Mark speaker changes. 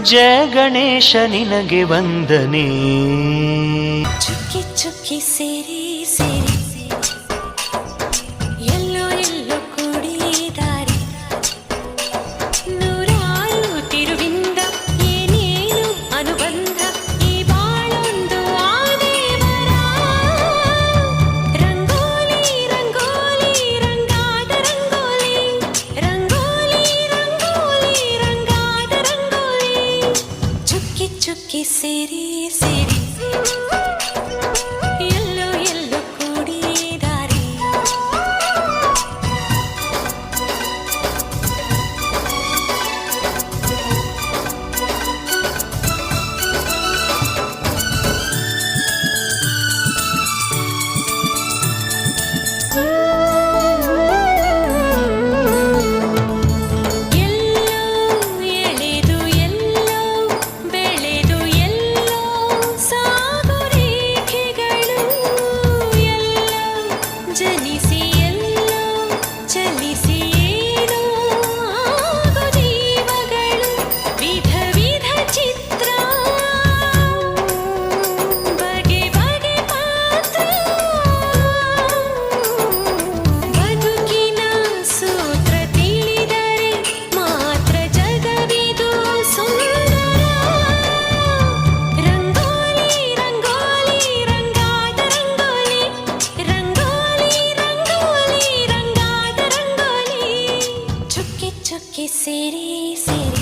Speaker 1: ಜಯ ಗಣೇಶ ನಿನಗೆ ವಂದನೆ.
Speaker 2: ಚುಕ್ಕಿ ಚುಕ್ಕಿ ಸೇರಿ ಸೇರಿ कि सिरी सिरी। 你心。चुके सेरे सेरे